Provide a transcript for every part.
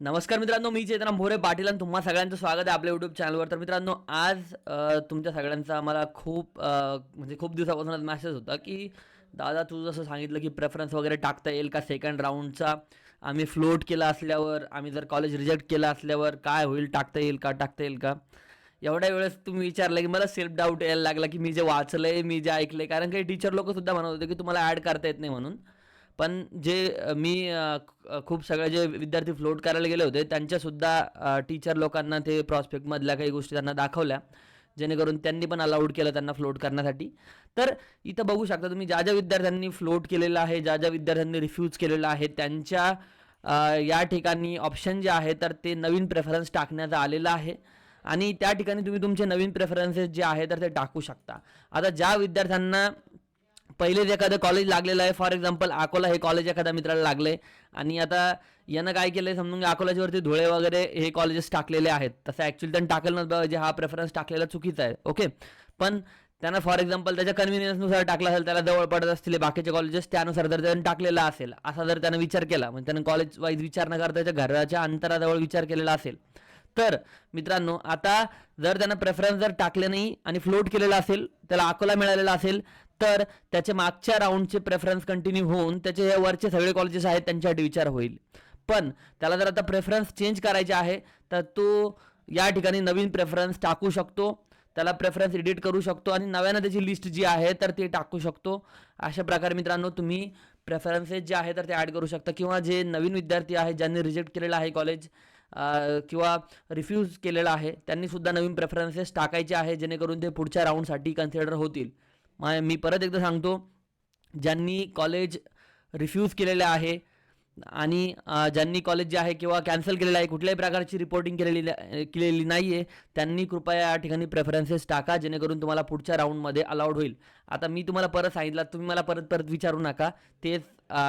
नमस्कार मित्रांनो मी चेतना भोरे पाटील आणि तुम्हा सगळ्यांचं स्वागत आहे आपल्या यूट्यूब चॅनलवर तर मित्रांनो आज तुमच्या सगळ्यांचा मला खूप म्हणजे खूप दिवसापासून मेसेज होता की दादा तू जसं सांगितलं की प्रेफरन्स वगैरे टाकता येईल का सेकंड राऊंडचा आम्ही फ्लोट केला असल्यावर आम्ही जर कॉलेज रिजेक्ट केलं असल्यावर काय होईल? टाकता येईल का? टाकता येईल का? एवढ्या वेळेस तुम्ही विचारलं की मला सेल्फ डाऊट यायला लागला की मी जे वाचलं आहे मी जे ऐकलं आहे कारण काही टीचर लोक सुद्धा म्हणत होते की तुम्हाला ॲड करता येत नाही म्हणून. पण जे मी खूप सगळे जे विद्यार्थी फ्लोट करायला गेले होते त्यांच्यासुद्धा टीचर लोकांना ते प्रॉस्पेक्टमधल्या काही गोष्टी त्यांना दाखवल्या जेणेकरून त्यांनी पण अलाउड केलं त्यांना फ्लोट करण्यासाठी. तर इथं बघू शकता तुम्ही ज्या ज्या विद्यार्थ्यांनी फ्लोट केलेलं आहे ज्या ज्या विद्यार्थ्यांनी रिफ्यूज केलेलं आहे त्यांच्या या ठिकाणी ऑप्शन जे आहे तर ते नवीन प्रेफरन्स टाकण्यात आलेलं आहे. आणि त्या ठिकाणी तुम्ही तुमचे नवीन प्रेफरन्सेस जे आहे तर ते टाकू शकता. आता ज्या विद्यार्थ्यांना पहिलेच एखादं कॉलेज लागलेलं आहे. फॉर एक्झाम्पल अकोला हे कॉलेज एखाद्या मित्राला लागले आणि आता यानं काय केलं आहे समजून अकोलाच्यावरती धुळे वगैरे हे कॉलेजेस टाकलेले आहेत. तसं ॲक्च्युली त्यांनी टाकलं नव्हतं. पाहिजे हा प्रेफरन्स टाकलेला चुकीचा आहे. ओके पण त्यांना फॉर एक्झाम्पल त्याच्या कन्व्हिनियन्सनुसार टाकला असेल त्याला जवळ पडत असतील बाकीचे कॉलेजेस त्यानुसार जर त्यानं टाकलेला असेल असा जर त्यानं विचार केला म्हणजे त्यानं कॉलेज वाईज विचार न करता त्याच्या घराच्या अंतराजवळ विचार केलेला असेल. तर मित्रांनो आता जर त्यानं प्रेफरन्स जर टाकले नाही आणि फ्लोट केलेला असेल त्याला अकोला मिळालेला असेल तर त्याचे मागच्या राऊंडचे प्रेफरन्स कंटिन्यू होऊन त्याचे हे वरचे सगळे कॉलेजेस आहेत त्यांच्यासाठी विचार होईल. पण त्याला जर आता प्रेफरन्स चेंज करायचे आहे तर तो या ठिकाणी नवीन प्रेफरन्स टाकू शकतो. त्याला प्रेफरन्स एडिट करू शकतो आणि नव्यानं त्याची लिस्ट जी आहे तर ते टाकू शकतो. अशा प्रकारे मित्रांनो तुम्ही प्रेफरन्सेस जे आहे तर ते ॲड करू शकता. किंवा जे नवीन विद्यार्थी आहेत ज्यांनी रिजेक्ट केलेलं आहे कॉलेज किंवा रिफ्यूज केलेलं आहे त्यांनीसुद्धा नवीन प्रेफरन्सेस टाकायचे आहे जेणेकरून ते पुढच्या राऊंडसाठी कन्सिडर होतील. मा- मी परत एकदा सांगतो ज्यांनी कॉलेज रिफ्यूज केलेलं आहे आणि ज्यांनी कॉलेज जे आहे किंवा कॅन्सल केलेलं आहे कुठल्याही प्रकारची रिपोर्टिंग केलेली केलेली नाही आहे त्यांनी कृपया या ठिकाणी प्रेफरन्सेस टाका जेणेकरून तुम्हाला पुढच्या राऊंडमध्ये अलाउड होईल. आता मी तुम्हाला परत सांगितलं तुम्ही मला परत परत विचारू नका तेच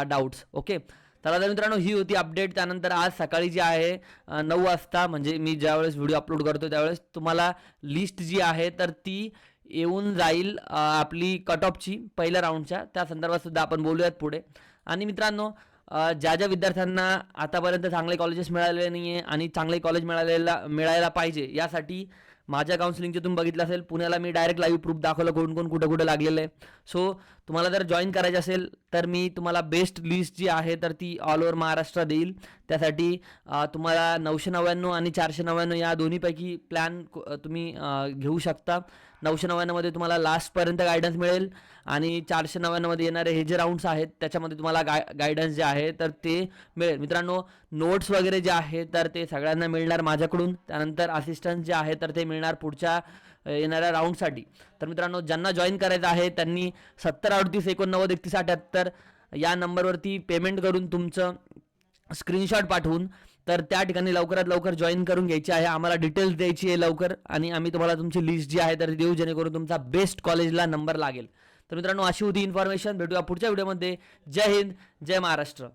डाऊट्स ओके चला तर मित्रांनो ही होती अपडेट त्यानंतर आज सकाळी जी आहे नऊ वाजता म्हणजे मी ज्यावेळेस व्हिडिओ अपलोड करतो त्यावेळेस तुम्हाला लिस्ट जी आहे तर ती येऊन जाईल आपली कट ऑफची पहिल्या राऊंडच्या त्या संदर्भात सुद्धा आपण बोलूयात पुढे. आणि मित्रांनो ज्या ज्या विद्यार्थ्यांना आतापर्यंत चांगले कॉलेजेस मिळालेले नाही आहे आणि चांगले कॉलेज मिळालेला मिळायला पाहिजे यासाठी माझ्या काउन्सिलिंगचे तुम्ही बघितलं असेल पुण्याला मी डायरेक्ट लाईव्ह प्रूफ दाखवलं कोण कोण कुठं कुठं लागलेलं आहे. सो तुम्हाला जर जॉईन करायचं असेल तर मी तुम्हाला बेस्ट लिस्ट जी आहे तर ती ऑल ओव्हर महाराष्ट्र देईल. त्यासाठी तुम्हाला नऊशे नव्याण्णव आणि चारशे नव्याण्णव या दोन्हीपैकी प्लॅन तुम्ही घेऊ शकता. नऊशे नव्याण्णवमध्ये तुम्हाला लास्टपर्यंत गायडन्स मिळेल आणि चारशे नव्याण्णवमध्ये येणारे हे जे राऊंड्स आहेत त्याच्यामध्ये तुम्हाला गाय गायडन्स जे आहे तर ते मिळेल. मित्रांनो नोट्स वगैरे जे आहे तर ते सगळ्यांना मिळणार माझ्याकडून. त्यानंतर असिस्टन्स जे आहे तर ते मिळणार पुढच्या येणाऱ्या राऊंडसाठी तर मित्रांनो ज्यांना जॉईन करायचं आहे त्यांनी सत्तर अडतीस एकोणनव्वद एकतीस अठ्याहत्तर या नंबरवरती पेमेंट करून तुमचं स्क्रीनशॉट पाठवून तर त्या ठिकाणी लवकरात लवकर जॉईन करून घ्यायची आहे. आम्हाला डिटेल्स द्यायची आहे लवकर आणि आम्ही तुम्हाला तुमची लिस्ट जी आहे तर देऊ जेणेकरून तुमचा बेस्ट कॉलेजला नंबर लागेल. तर मित्रांनो अशी होती इन्फॉर्मेशन भेटूया पुढच्या व्हिडिओमध्ये जय हिंद जय महाराष्ट्र.